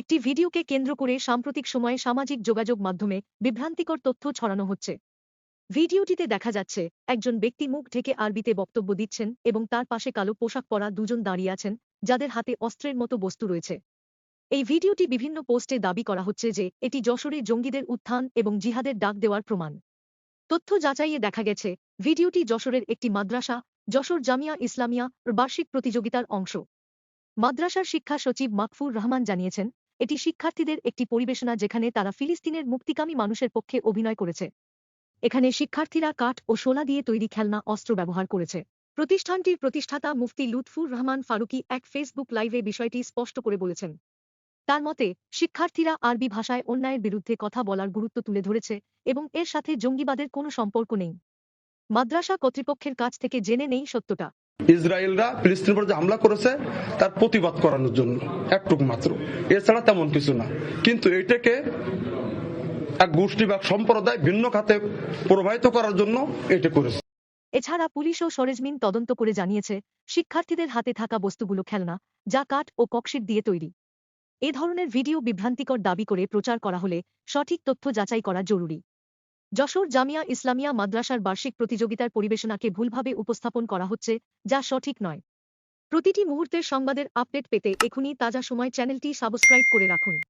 একটি ভিডিওকে কেন্দ্র করে সাম্প্রতিক সময়ে সামাজিক যোগাযোগ মাধ্যমে বিভ্রান্তিকর তথ্য ছড়ানো হচ্ছে। ভিডিওটিতে দেখা যাচ্ছে, একজন ব্যক্তি মুখ ঢেকে আরবিতে বক্তব্য দিচ্ছেন এবং তার পাশে কালো পোশাক পরা দুজন দাঁড়িয়ে আছেন, যাদের হাতে অস্ত্রের মতো বস্তু রয়েছে। এই ভিডিওটি বিভিন্ন পোস্টে দাবি করা হচ্ছে যে, এটি যশোরে জঙ্গিদের উত্থান এবং জিহাদের ডাক দেওয়ার প্রমাণ। তথ্য যাচাইয়ে দেখা গেছে, ভিডিওটি যশোরের একটি মাদ্রাসা, যশোর জামিয়া ইসলামিয়া বার্ষিক প্রতিযোগিতার অংশ। মাদ্রাসার শিক্ষা সচিব মাকফুর রহমান জানিয়েছেন এটি শিক্ষার্থীদের একটি পরিবেশনা যেখানে তারা ফিলিস্তিনের মুক্তিকামী মানুষের পক্ষে অভিনয় করেছে। এখানে শিক্ষার্থীরা কাঠ ও শোলা দিয়ে তৈরি খেলনা, অস্ত্র ব্যবহার করেছে। প্রতিষ্ঠানটির প্রতিষ্ঠাতা মুফতি লুৎফুর রহমান ফারুকি এক ফেসবুক লাইভে বিষয়টি স্পষ্ট করে বলেছেন। তার মতে, শিক্ষার্থীরা আরবি ভাষায় অন্যায়ের বিরুদ্ধে কথা বলার গুরুত্ব তুলে ধরেছে এবং এর সাথে জঙ্গিবাদের কোনো সম্পর্ক নেই। মাদ্রাসা কর্তৃপক্ষের কাছ থেকে জেনে নেই সত্যটা। ইসরায়েলরা ফিলিস্তিনের উপর যে হামলা করেছে, তার প্রতিবাদ করানোর জন্য। একটুক মাত্র। এছাড়া তেমন কিছু না। কিন্তু এটাকে এক গোষ্ঠী বা সম্প্রদায় ভিন্ন খাতে প্রবাহিত করার জন্য এটা করেছে। এছাড়া পুলিশ ও সরেজমিন তদন্ত করে জানিয়েছে, শিক্ষার্থীদের হাতে থাকা বস্তুগুলো খেলনা, যা কাঠ ও ককশিট দিয়ে তৈরি। এ ধরনের ভিডিও বিভ্রান্তিকর দাবি করে প্রচার করা হলে সঠিক তথ্য যাচাই করা জরুরি। যশোর জামিয়া ইসলামিয়া মাদ্রাসার বার্ষিক প্রতিযোগিতার পরিবেশনাকে ভুলভাবে উপস্থাপন করা হচ্ছে, যা সঠিক নয়। প্রতিটি মুহূর্তের সংবাদের আপডেট পেতে এখনই তাজা সময় চ্যানেলটি সাবস্ক্রাইব করে রাখুন।